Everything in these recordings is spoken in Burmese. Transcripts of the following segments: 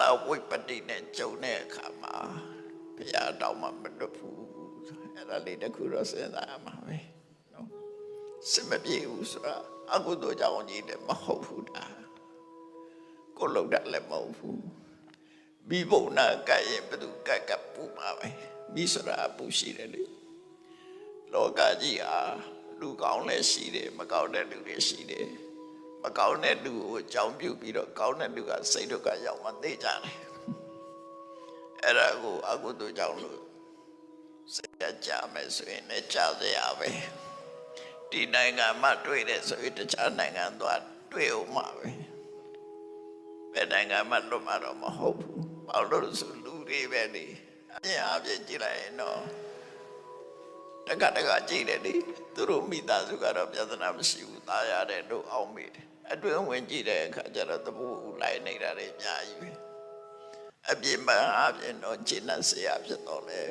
လဝိပတိနဲ့ကြုံတဲ့အခါမှာဘုရားတောင်းမှမလွတ်ဘူးအဲ့ဒါလေးတစ်ခုတော့စဉ်းစားရမှာပဲနော်စမပြေဘူးဆိုတာအကုသိုလ်ကြောင့်ကြီးလည်းမဟုတ်ဘူးဒါကိုလောက်တာလည်းမဟုတ်ဘူးမိဘုံနာကရဲ့ဘသူကကပူမှာပဲမိဆိုတာပူရှိတယ်လေလောကကြီးဟာလူကောင်းလည်းရှိတယ်မကောင်းတဲ့လူတွေရှိတယ် မကောင်းတဲ့လူကိုအကြောင်းပြုပြီးတော့ကောင်းတဲ့လူကစိတ်ဒုက္ခရောက်မှသိကြတယ်အဲ့ဒါကိုအကုသိုလ်ကြောင့်လို့စိတ်ကြကြမယ်ဆိုရင်လည်းကြောက်စရာပဲဒီနိုင်ငံမှာတွေ့တဲ့ဆိုရင်တခြားနိုင်ငံသွားတွေ့အောင်မှာပဲဘယ်နိုင်ငံမှာလွတ်မှာတော့မဟုတ်ဘူးဘာလို့လဲဆိုလူတွေပဲလေအပြင်အပြင်ကြည့်လိုက်ရင်တော့ တက္ကတက္ကကြည့်တယ်လေသူတို့မိသားစုကတော့ပြဿနာမရှိဘူးตายရတယ်တို့အောင်မိတယ်အတွင်းဝင်ကြည့်တဲ့အခါကျတော့တပူလိုက်နေတာတွေအများကြီးပဲအပြင်မှာအပြင်တော့ရှင်းတဲ့ဆရာဖြစ်တော့လေ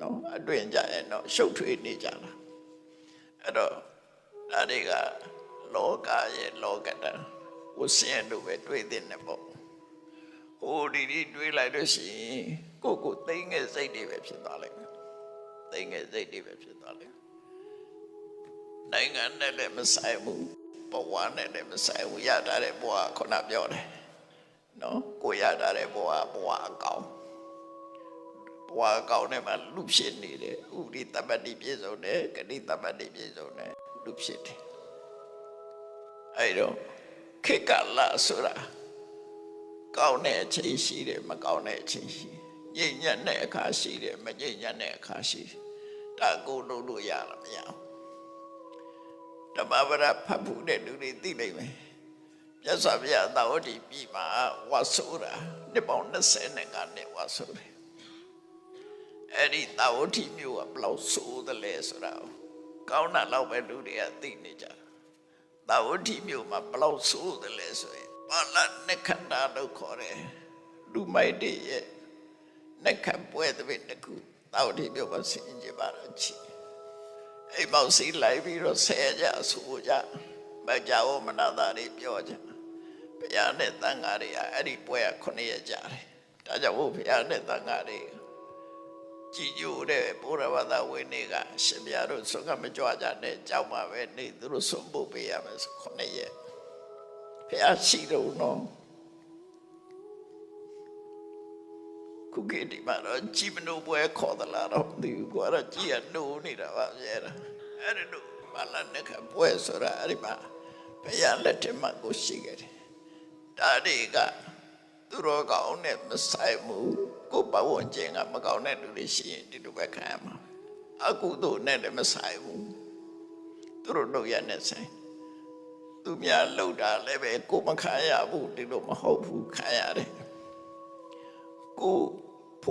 နော်အတွင်းကြရင်တော့ရှုပ်ထွေးနေကြတာအဲ့တော့ဒါတွေကလောကရဲ့လောကတံဝဆင်းတို့ပဲတွေ့တဲ့နေပေါ့ဟိုဒီဒီတွေးလိုက်လို့ရှိရင်ကိုယ့်ကိုယ်သိငယ်စိတ်တွေပဲဖြစ်သွားလိမ့်မယ် သိငယ်စိတ်တွေပဲဖြစ်သွားတယ်နိုင်ငံနဲ့လည်းမဆိုင်ဘူးဘဝနဲ့လည်းမဆိုင်ဘူးရတာတဲ့ဘဝခုနပြောတယ်နော်ကိုရတာတဲ့ဘဝဘဝအကောင်ဘဝအကောင်နဲ့မှလူဖြစ်နေတယ်ဥပရိတပ္ပတိပြည့်စုံတယ်ဂတိတပ္ပတိပြည့်စုံတယ်လူဖြစ်တယ်အဲ့တော့ခေတ်ကလာဆိုတာကောင်းတဲ့အချိန်ရှိတယ်မကောင်းတဲ့အချိန်ရှိတယ် ညဉ့်ညံ့တဲ့အခါရှိတယ်မညဉ့်ညံ့တဲ့အခါရှိတယ်ဒါကိုလို့လို့ရတာမရဘူးဓမ္မပဒဖတ်ဖို့တဲ့လူတွေသိနိုင်မယ်မြတ်စွာဘုရားသာဝတိပြည်မှာဝါဆိုတာနှစ်ပေါင်း20နဲ့ကနှစ်ဝါဆိုတယ်အဲ့ဒီသာဝတိမြို့ကဘယ်လောက်ဆိုးတယ်လဲဆိုတာကိုကောင်းတာတော့ပဲလူတွေကသိနေကြတယ်သာဝတိမြို့မှာဘယ်လောက်ဆိုးတယ်လဲဆိုရင်ပါဠနက္ခဏာလို့ခေါ်တယ်လူမိုက်တွေရဲ့ နှက်ခတ်ပွဲတဲ့တစ်ခုတောက်ဒီပြုတ်ပါဆင်းကြပါတော့ချီအိမ်ပေါက်စီလိုက်ပြီးတော့ဆဲကြဆိုကြမကြောက်မနာတာတွေပြောကြဘုရားနဲ့တန်ဃာတွေကအဲ့ဒီပွဲကခုနှစ်ရက်ကြာတယ်ဒါကြောင့်ဘုရားနဲ့တန်ဃာတွေကြည်ညိုတဲ့ဘုရားဘာသာဝင်တွေကရှင်ပြတို့ဆုံးကမကြွကြနဲ့ကြောက်မှာပဲနေသူတို့ဆုံးဖို့ပေးရမယ်ဆိုခုနှစ်ရက်ဘုရားရှိတော့နော် ခုခေတ်ဒီမှာတော့ကြည်မနိုးပွဲခေါ်သလားတော့မသိဘူးကွာတော့ကြည်ရနိုးနေတာပါဗျာအဲ့ဒါလို့ဘာလာနဲ့ကပွဲဆိုတာအဲ့ဒီမှာဘုရားလက်ထက်မှာကိုရှိခဲ့တယ်ဒါတွေကသူတော်ကောင်းနဲ့မဆိုင်ဘူးကိုယ်ပဝန်းကျင်ကမကောင်းတဲ့လူတွေရှိရင်ဒီလိုပဲခံရမှာအကုသိုလ်နဲ့လည်းမဆိုင်ဘူးသူတို့လုပ်ရတဲ့ဆိုင်သူများလှုပ်တာလည်းပဲကိုယ်မခံရဘူးဒီလိုမဟုတ်ဘူးခံရတယ်ကို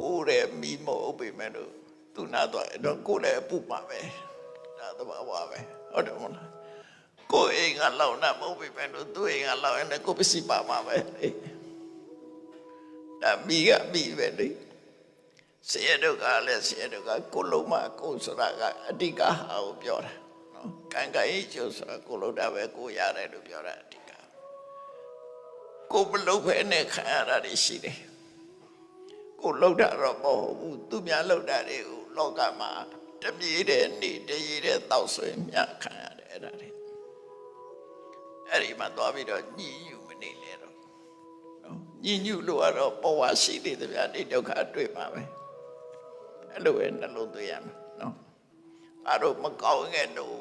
ဖိုးတယ်မိမဟုတ်ပေမဲ့လို့သူနာတော့အဲ့တော့ကိုလည်းအပူပါပဲဒါသဘာဝပဲဟုတ်တယ်မဟုတ်လားကိုအိမ်ကလောက်နာမဟုတ်ပေမဲ့လို့သူအိမ်ကလောက်ရင်လည်းကိုပစ္စည်းပါမှာပဲလေဒါမိကမိပဲလေဆေရဒုက္ခလည်းဆေရဒုက္ခကိုလုံးမကိုဆိုတာကအတိကဟာကိုပြောတာနော်ကံကံဤကျိုးဆိုတာကိုလုံးတာပဲကိုရတယ်လို့ပြောတာအတိကကိုမလုံးဖဲနဲ့ခံရတာတွေရှိတယ် ကိုလှုပ်တာတော့မဟုတ်ဘူးသူများလှုပ်တာတွေကိုလောကမှာတပြေးတဲ့နေတရေတဲ့တောက်ဆွေမြခံရတယ်အဲ့ဒါတွေအဲ့ဒီမှာသွားပြီးတော့ညှဉ်းညူမနေလေတော့နော်ညှဉ်းညူလို့ကတော့ဘဝရှိသေးတယ်ဗျာဒီဒုက္ခတွေ့မှာပဲအဲ့လိုပဲနှလုံးသွင်းရမယ်နော်အားတော့မကောင်းခဲ့တော့